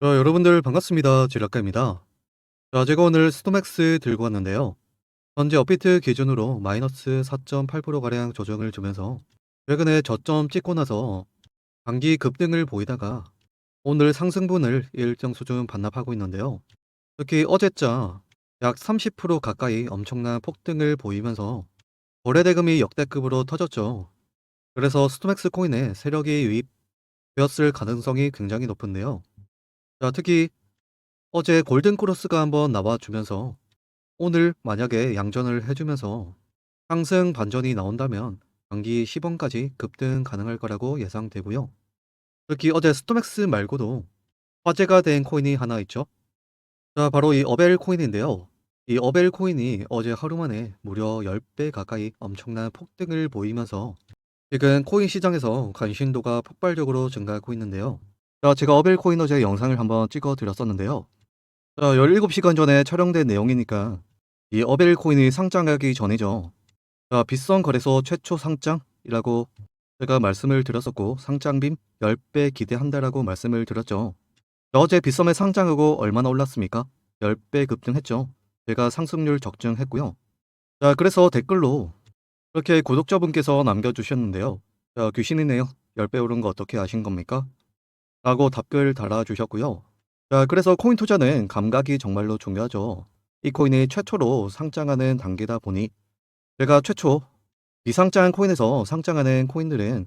자, 여러분들 반갑습니다. 지락가입니다. 자, 제가 오늘 스토맥스 들고 왔는데요. 현재 업비트 기준으로 마이너스 4.8%가량 조정을 주면서 최근에 저점 찍고 나서 단기 급등을 보이다가 오늘 상승분을 일정 수준 반납하고 있는데요. 특히 어제자 약 30% 가까이 엄청난 폭등을 보이면서 거래대금이 역대급으로 터졌죠. 그래서 스토맥스 코인에 세력이 유입되었을 가능성이 굉장히 높은데요. 자, 특히 어제 골든크로스가 한번 나와주면서 오늘 만약에 양전을 해주면서 상승 반전이 나온다면 단기 10원까지 급등 가능할 거라고 예상되고요. 특히 어제 스토맥스 말고도 화제가 된 코인이 하나 있죠. 자, 바로 이 어벨 코인인데요. 이 어벨 코인이 어제 하루 만에 무려 10배 가까이 엄청난 폭등을 보이면서 지금 코인 시장에서 관심도가 폭발적으로 증가하고 있는데요. 자, 제가 어벨 코인 어제 영상을 한번 찍어 드렸었는데요. 자, 17시간 전에 촬영된 내용이니까 이 어벨 코인이 상장하기 전이죠. 자, 빗선 거래소 최초 상장이라고 제가 말씀을 드렸었고 상장빔 10배 기대한다라고 말씀을 드렸죠. 자, 어제 빗썸에 상장하고 얼마나 올랐습니까? 10배 급등했죠. 제가 상승률 적중했고요. 자, 그래서 댓글로 이렇게 구독자분께서 남겨주셨는데요. 자, 귀신이네요. 10배 오른 거 어떻게 아신 겁니까? 라고 답글 달아주셨고요. 자, 그래서 코인 투자는 감각이 정말로 중요하죠. 이 코인이 최초로 상장하는 단계다 보니 제가 최초 비상장 코인에서 상장하는 코인들은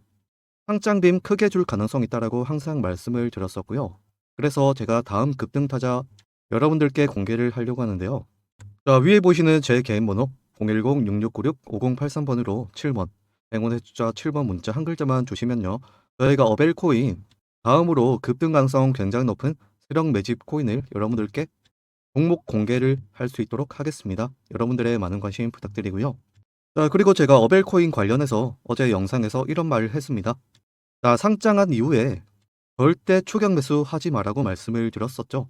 상장빔 크게 줄 가능성이 있다라고 항상 말씀을 드렸었고요. 그래서 제가 다음 급등 타자 여러분들께 공개를 하려고 하는데요. 자, 위에 보시는 제 개인 번호 010-6696-5083번으로 7번 행운의 숫자 7번 문자 한 글자만 주시면요. 저희가 어벨 코인 다음으로 급등 가능성 굉장히 높은 세력 매집 코인을 여러분들께 종목 공개를 할 수 있도록 하겠습니다. 여러분들의 많은 관심 부탁드리고요. 자, 그리고 제가 어벨 코인 관련해서 어제 영상에서 이런 말을 했습니다. 자, 상장한 이후에 절대 추격 매수 하지 말라고 말씀을 드렸었죠.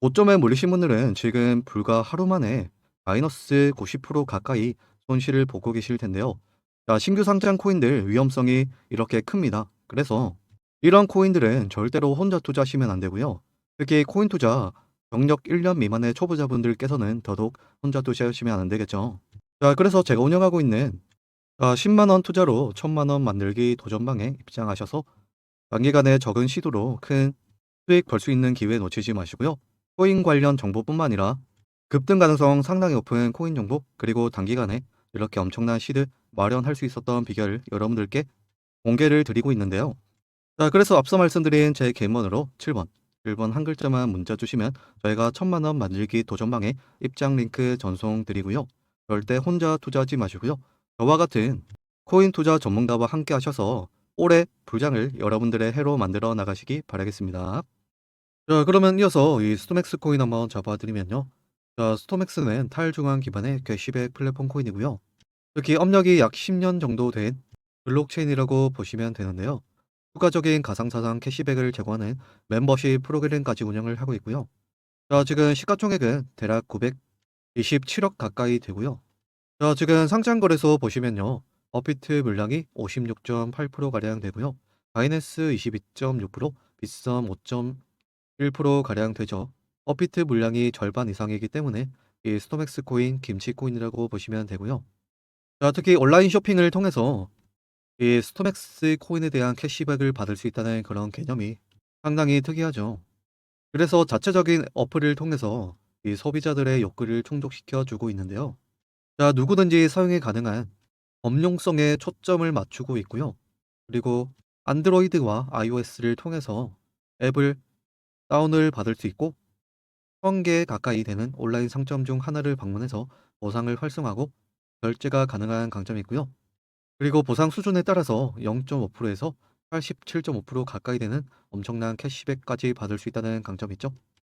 고점에 몰리신 분들은 지금 불과 하루 만에 마이너스 90% 가까이 손실을 보고 계실 텐데요. 자, 신규 상장 코인들 위험성이 이렇게 큽니다. 그래서 이런 코인들은 절대로 혼자 투자하시면 안 되고요. 특히 코인 투자 경력 1년 미만의 초보자분들께서는 더더욱 혼자 투자하시면 안 되겠죠. 자, 그래서 제가 운영하고 있는 10만 원 투자로 1000만 원 만들기 도전방에 입장하셔서 단기간에 적은 시도로 큰 수익 벌 수 있는 기회 놓치지 마시고요. 코인 관련 정보뿐만 아니라 급등 가능성 상당히 높은 코인 정보 그리고 단기간에 이렇게 엄청난 시드 마련할 수 있었던 비결을 여러분들께 공개를 드리고 있는데요. 자, 그래서 앞서 말씀드린 제 개인번호로 7번, 1번 한 글자만 문자 주시면 저희가 천만 원 만들기 도전방에 입장 링크 전송 드리고요. 절대 혼자 투자하지 마시고요. 저와 같은 코인 투자 전문가와 함께 하셔서 올해 불장을 여러분들의 해로 만들어 나가시기 바라겠습니다. 자, 그러면 이어서 이 스토맥스 코인 한번 잡아드리면요. 자, 스토맥스는 탈중앙 기반의 캐시백 플랫폼 코인이고요. 특히 업력이 약 10년 정도 된 블록체인이라고 보시면 되는데요. 추가적인 가상자산 캐시백을 제공하는 멤버십 프로그램까지 운영을 하고 있고요. 자, 지금 시가총액은 대략 927억 가까이 되고요. 자, 지금 상장거래소 보시면요. 업비트 물량이 56.8%가량 되고요. 바이낸스 22.6%, 빗썸 5.1%가량 되죠. 업비트 물량이 절반 이상이기 때문에 이 스토맥스 코인, 김치 코인이라고 보시면 되고요. 자, 특히 온라인 쇼핑을 통해서 이 스토맥스 코인에 대한 캐시백을 받을 수 있다는 그런 개념이 상당히 특이하죠. 그래서 자체적인 어플을 통해서 이 소비자들의 욕구를 충족시켜 주고 있는데요. 자, 누구든지 사용이 가능한 범용성에 초점을 맞추고 있고요. 그리고 안드로이드와 iOS를 통해서 앱을 다운을 받을 수 있고 1000개 가까이 되는 온라인 상점 중 하나를 방문해서 보상을 활성화하고 결제가 가능한 강점이 있고요. 그리고 보상 수준에 따라서 0.5%에서 87.5% 가까이 되는 엄청난 캐시백까지 받을 수 있다는 강점이 있죠.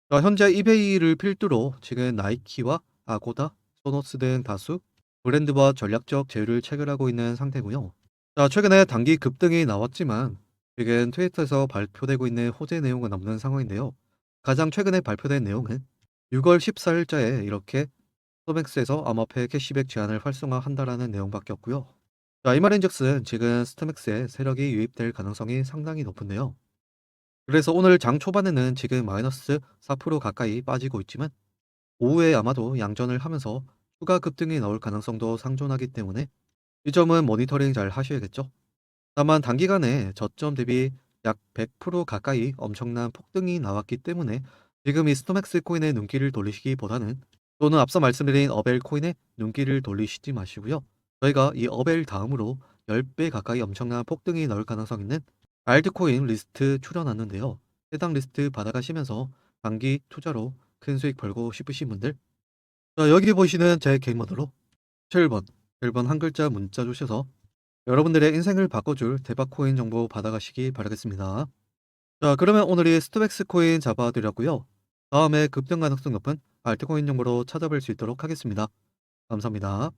자, 현재 이베이를 필두로 지금 나이키와 아고다, 소노스 등 다수 브랜드와 전략적 제휴를 체결하고 있는 상태고요. 자, 최근에 단기 급등이 나왔지만 지금 트위터에서 발표되고 있는 호재 내용은 없는 상황인데요. 가장 최근에 발표된 내용은 6월 14일자에 이렇게 스토맥스에서 암호화폐 캐시백 제한을 활성화한다라는 내용밖에 없고요. 자, 이 말인즉슨 지금 스토맥스에 세력이 유입될 가능성이 상당히 높은데요. 그래서 오늘 장 초반에는 지금 마이너스 4% 가까이 빠지고 있지만 오후에 아마도 양전을 하면서 추가 급등이 나올 가능성도 상존하기 때문에 이 점은 모니터링 잘 하셔야겠죠. 다만 단기간에 저점 대비 약 100% 가까이 엄청난 폭등이 나왔기 때문에 지금 이 스토맥스 코인에 눈길을 돌리시기보다는 또는 앞서 말씀드린 어벨 코인에 눈길을 돌리시지 마시고요. 저희가 이 어벨 다음으로 10배 가까이 엄청난 폭등이 나올 가능성 있는 알트코인 리스트 출연놨는데요. 해당 리스트 받아가시면서 단기 투자로 큰 수익 벌고 싶으신 분들 자, 여기 보시는 제 개인 번호로 7번, 1번 한 글자 문자 주셔서 여러분들의 인생을 바꿔줄 대박 코인 정보 받아가시기 바라겠습니다. 자, 그러면 오늘이 스토맥스 코인 잡아드렸고요. 다음에 급등 가능성 높은 알트코인 정보로 찾아뵐 수 있도록 하겠습니다. 감사합니다.